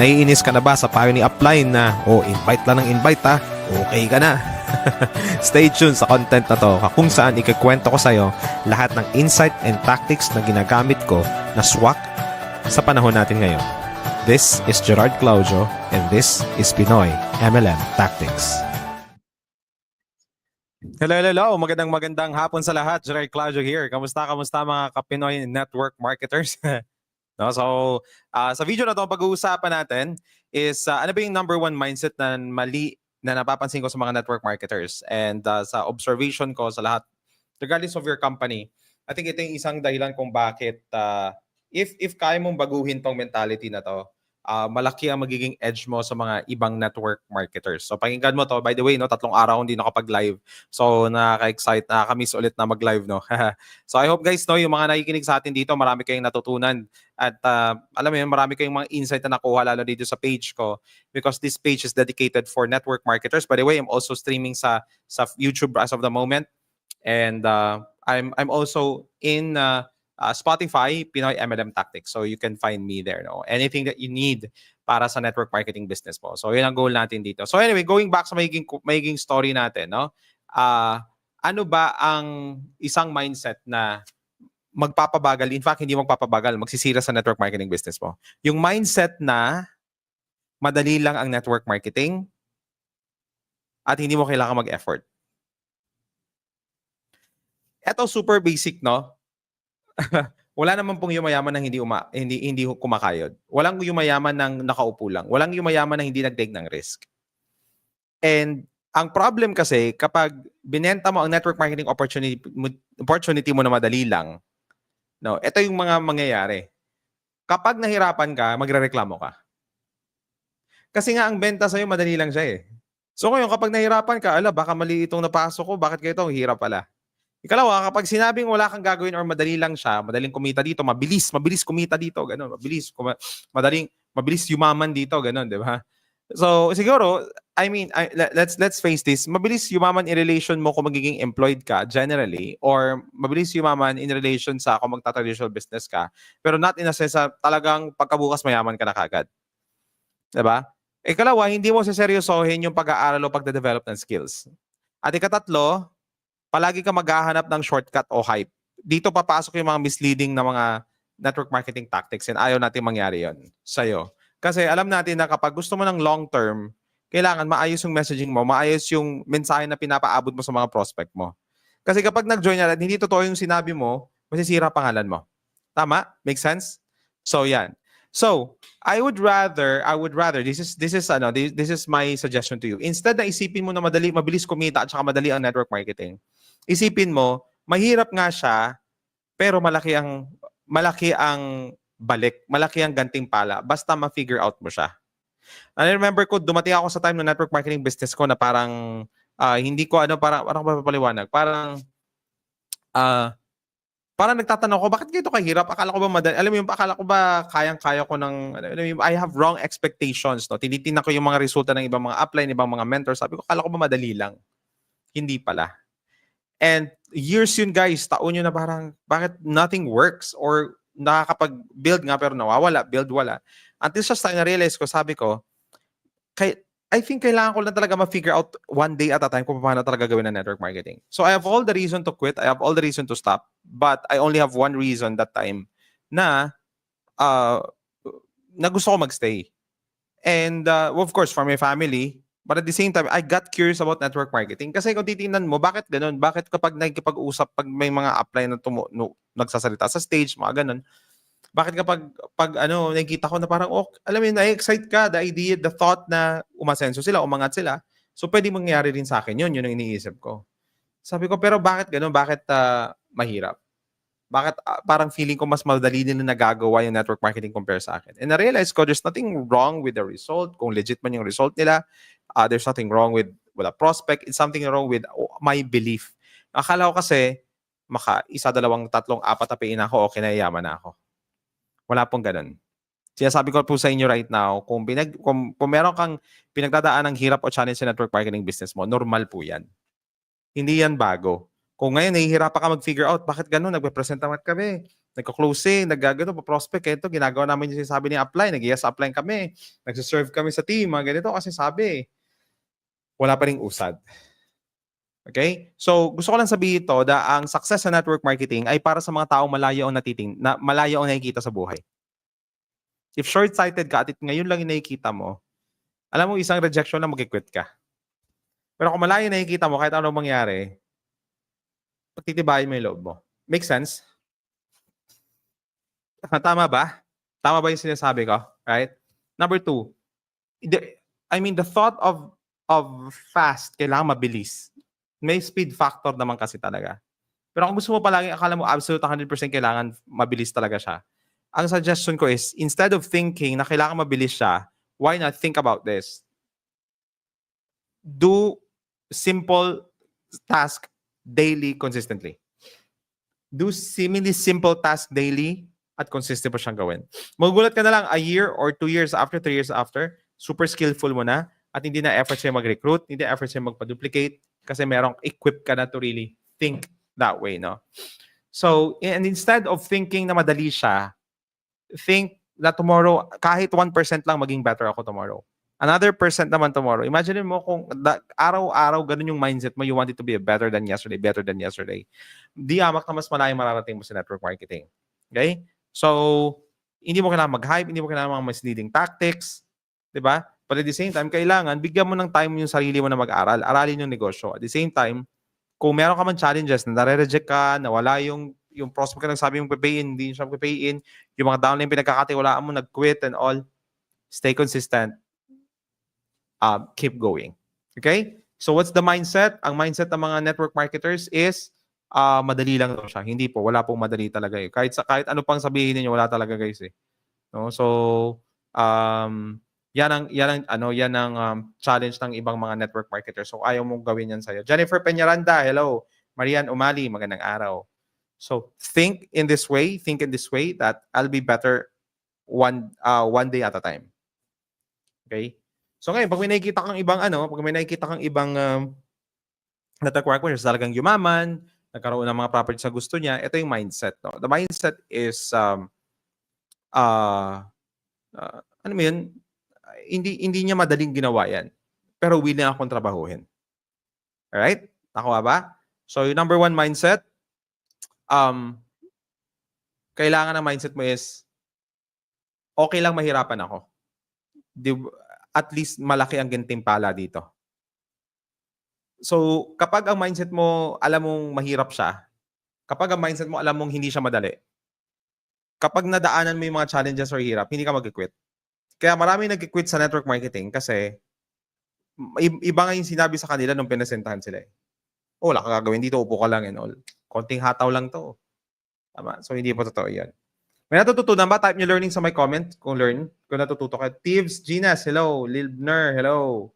Naiinis ka na ba sa payo ni Upline na, oh, invite lang ng invite ha, okay ka na. Stay tuned sa content na to kung saan ikikwento ko sa'yo lahat ng insight and tactics na ginagamit ko na swak sa panahon natin ngayon. This is Gerard Claudio and this is Pinoy MLM Tactics. Hello, hello, hello. Magandang magandang hapon sa lahat. Gerard Claudio here. Kamusta, kamusta mga kapinoy network marketers? no, so, ah, sa video na to, pag-uusapan natin is ah, ano ba yung number one mindset na mali na napapansin ko sa mga network marketers and ah, sa observation ko sa lahat, regardless of your company, I think ito yung isang dahilan kung bakit ah, if if kaya mong baguhin tong mentality na to, ah, malaki ang magiging edge mo sa mga ibang network marketers. So pakinggan mo to. By the way, no, tatlong araw hindi nakapag-live. So nakaka-excite, nakaka-miss ulit na mag-live, no. so I hope guys, no, yung mga nakikinig sa atin dito, marami kayong natutunan at ah, alam mo yun, marami kayong mga insight na nakuha lalo dito sa page ko because this page is dedicated for network marketers. By the way, I'm also streaming sa sa YouTube as of the moment and uh, I'm I'm also in uh, uh, Spotify Pinoy MLM Tactics. So you can find me there. No, anything that you need para sa network marketing business mo. So yun ang goal natin dito. So anyway, going back sa magiging magiging story natin, no? Ah, ano ba ang isang mindset na magpapabagal, in fact, hindi magpapabagal, magsisira sa network marketing business mo. Yung mindset na madali lang ang network marketing at hindi mo kailangan mag-effort. Ito super basic, no? Wala naman pong yumayaman ng hindi uma, hindi hindi kumakayod. Walang yumayaman ng nakaupo lang. Walang yumayaman ng hindi nag-take ng risk. And ang problem kasi kapag binenta mo ang network marketing opportunity opportunity mo na madali lang, no, ito yung mga mangyayari. Kapag nahirapan ka, magrereklamo ka. Kasi nga ang benta sa'yo, madali lang siya eh. So ngayon, kapag nahirapan ka, ala, baka mali itong napasok ko, bakit ganito? Ang hirap pala. Ikalawa, kapag sinabing wala kang gagawin or madali lang siya, madaling kumita dito, mabilis, mabilis kumita dito, ganun, mabilis, kuma- madaling, mabilis yumaman dito, ganun, di ba? So, siguro, I mean, I, le- let's let's face this, mabilis yumaman in relation mo kung magiging employed ka generally or mabilis yumaman in relation sa kung magta-traditional business ka, pero not in a sense na talagang pagkabukas mayaman ka na kagad. 'Di ba? Ikalawa, hindi mo seseryosohin yung pag-aaral o pagde-develop ng skills. At ikatatlo, palagi ka maghahanap ng shortcut o hype. Dito papasok yung mga misleading na mga network marketing tactics and ayaw natin mangyari yon sa'yo. Kasi alam natin na kapag gusto mo ng long term, kailangan maayos yung messaging mo, maayos yung mensahe na pinapaabot mo sa mga prospect mo. Kasi kapag nag-join na hindi totoo yung sinabi mo, masisira pangalan mo. Tama? Make sense? So yan. So, I would rather, I would rather, this is, this is, ano, this, this is my suggestion to you. Instead na isipin mo na madali, mabilis kumita at saka madali ang network marketing, isipin mo, mahirap nga siya, pero malaki ang, malaki ang balik, malaki ang gantimpala, basta ma-figure out mo siya. And I remember ko, dumating ako sa time ng network marketing business ko na parang, ah, hindi ko, ano, parang, parang papaliwanag, parang, ah, parang nagtatanong ko, bakit ganito kahirap? Akala ko ba madali? Alam mo yung, akala ko ba kayang-kaya ko ng, alam mo I have wrong expectations, no? Tinitingnan ko yung mga resulta ng ibang mga upline, ibang mga mentors. Sabi ko, akala ko ba madali lang? Hindi pala. And years yun, guys, taon yun na parang, bakit nothing works? Or nakakapag-build nga pero nawawala, build wala. Until sa time na-realize ko, sabi ko, kay, I think kailangan ko lang talaga ma-figure out one day at a time kung paano talaga gawin ang network marketing. So I have all the reason to quit. I have all the reason to stop. But I only have one reason that time na uh, na gusto ko magstay. And uh, of course, for my family, but at the same time, I got curious about network marketing. Kasi kung titingnan mo, bakit ganun? Bakit kapag nagkipag-usap, pag may mga apply na tumu- no, nagsasalita sa stage, mga ganun, bakit kapag pag ano nakikita ko na parang oh, alam mo na-excite ka the idea the thought na umasenso sila umangat sila so pwede mangyari rin sa akin yun yun ang iniisip ko sabi ko pero bakit ganun bakit ah, mahirap bakit ah, parang feeling ko mas madali nila nagagawa yung network marketing compare sa akin and na-realize ko there's nothing wrong with the result kung legit man yung result nila uh, there's nothing wrong with with a prospect. It's something wrong with my belief. Akala ko kasi, maka isa, dalawang, tatlong, apat na pain ako, okay na yaman na ako. Wala pong ganun. Sinasabi ko po sa inyo right now, kung, pinag, kung, kung meron kang pinagdadaan ng hirap o challenge sa network marketing business mo, normal po yan. Hindi yan bago. Kung ngayon, nahihirapan ka mag-figure out, bakit ganun? Nagpe-present naman kami. Nagko-closing, naggagano, pa-prospect. Ito, ginagawa namin yung sinasabi ni apply. Nag-yes apply kami. Nagsiserve kami sa team. Mga ganito kasi sabi. Wala pa rin usad. Okay? So, gusto ko lang sabihin ito na ang success sa network marketing ay para sa mga taong malayo ang natiting, na malayo ang nakikita sa buhay. If short-sighted ka at it- ngayon lang yung nakikita mo, alam mo, isang rejection lang mag-quit ka. Pero kung malayo nakikita mo, kahit ano mangyari, pagtitibayin mo yung loob mo. Make sense? Tama ba? Tama ba yung sinasabi ko? Right? Number two, the, I mean, the thought of of fast, kailangan mabilis. May speed factor naman kasi talaga. Pero kung gusto mo palagi, akala mo absolute 100% kailangan mabilis talaga siya. Ang suggestion ko is, instead of thinking na kailangan mabilis siya, why not think about this? Do simple task daily consistently. Do seemingly simple task daily at consistent mo siyang gawin. Magugulat ka na lang a year or two years after, three years after, super skillful mo na at hindi na effort siya mag-recruit, hindi na effort siya magpa-duplicate kasi merong equip ka na to really think that way, no? So, and instead of thinking na madali siya, think that tomorrow, kahit 1% lang maging better ako tomorrow. Another percent naman tomorrow. Imagine mo kung da- araw-araw ganun yung mindset mo, you want it to be better than yesterday, better than yesterday. Di amak na mas malayo mararating mo sa network marketing. Okay? So, hindi mo kailangan mag-hype, hindi mo kailangan mga misleading tactics, di ba? But at the same time, kailangan bigyan mo ng time yung sarili mo na mag-aral. Aralin yung negosyo. At the same time, kung meron ka man challenges na nare-reject ka, nawala yung yung prospect ka nagsabi yung pay-in, hindi siya pay-in, yung mga downline pinagkakatiwalaan mo, nag-quit and all, stay consistent. Uh, keep going. Okay? So what's the mindset? Ang mindset ng mga network marketers is ah madali lang daw siya. Hindi po, wala pong madali talaga eh. Kahit sa kahit ano pang sabihin niyo, wala talaga guys eh. No? So um yan ang yan ang ano yan ang um, challenge ng ibang mga network marketers. So ayaw mong gawin yan sa'yo. Jennifer Peñaranda, hello. Marian Umali, magandang araw. So think in this way, think in this way that I'll be better one uh, one day at a time. Okay? So ngayon, pag may nakikita kang ibang ano, pag may nakikita kang ibang um, network marketers talagang yumaman, nagkaroon ng mga properties sa gusto niya, ito yung mindset. No? The mindset is, um, uh, uh, ano mo yun, hindi, hindi niya madaling ginawa yan. Pero willing akong trabahuhin. Alright? Nakuha ba? So, yung number one mindset, um, kailangan ng mindset mo is, okay lang mahirapan ako. Di, at least malaki ang gantimpala dito. So, kapag ang mindset mo, alam mong mahirap siya, kapag ang mindset mo, alam mong hindi siya madali, kapag nadaanan mo yung mga challenges or hirap, hindi ka mag-quit. Kaya marami nag-quit sa network marketing kasi iba nga yung sinabi sa kanila nung pinasentahan sila eh. Oh, wala ka gagawin dito, upo ka lang and all. Konting hataw lang to. Tama. So, hindi po totoo yan. May natututunan ba? Type nyo learning sa my comment kung learn. Kung natututo ka. Tives, Ginas, hello. Lilbner, hello.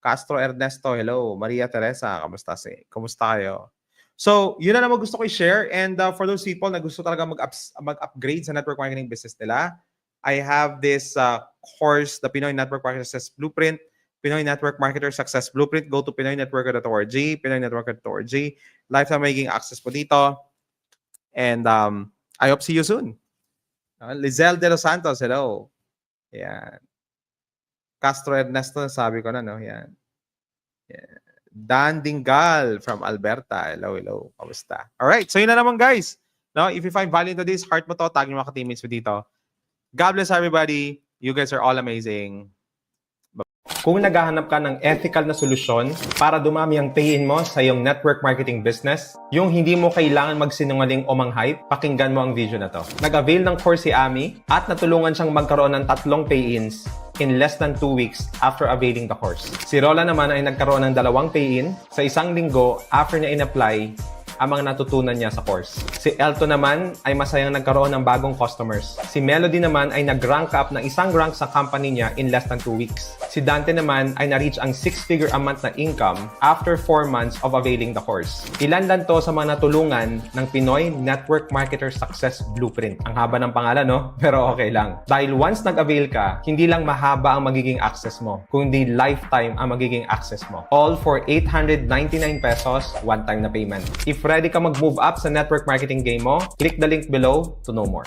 Castro Ernesto, hello. Maria Teresa, kamusta si? Kamusta kayo? So, yun na naman gusto ko i-share. And uh, for those people na gusto talaga mag-upgrade sa network marketing business nila, I have this uh, course, the Pinoy Network Marketer Success Blueprint, Pinoy Network Marketer Success Blueprint. Go to pinoynetworker.org, pinoynetworker.org. Lifetime magiging access po dito. And um, I hope see you soon. Uh, Lizelle De Los Santos, hello. Yan. Castro Ernesto, sabi ko na, no? Yan. Yan. Dan Dingal from Alberta. Hello, hello. Kamusta? All right. So, yun na naman, guys. No, if you find value into this, heart mo to, tag nyo mga ka-teammates mo dito. God bless everybody. You guys are all amazing. Kung naghahanap ka ng ethical na solusyon para dumami ang pay-in mo sa iyong network marketing business, yung hindi mo kailangan magsinungaling o mang-hype, pakinggan mo ang video na to. Nag-avail ng course si Ami at natulungan siyang magkaroon ng tatlong pay-ins in less than 2 weeks after availing the course. Si Rola naman ay nagkaroon ng dalawang pay-in sa isang linggo after niya in-apply ang mga natutunan niya sa course. Si Elton naman ay masayang nagkaroon ng bagong customers. Si Melody naman ay nag-rank up ng isang rank sa company niya in less than 2 weeks. Si Dante naman ay na-reach ang 6-figure a month na income after 4 months of availing the course. Ilan lang to sa mga natulungan ng Pinoy Network Marketer Success Blueprint. Ang haba ng pangalan, no? Pero okay lang. Dahil once nag-avail ka, hindi lang mahaba ang magiging access mo, kundi lifetime ang magiging access mo. All for 899 pesos, one-time na payment. If ready ka mag-move up sa network marketing game mo, click the link below to know more.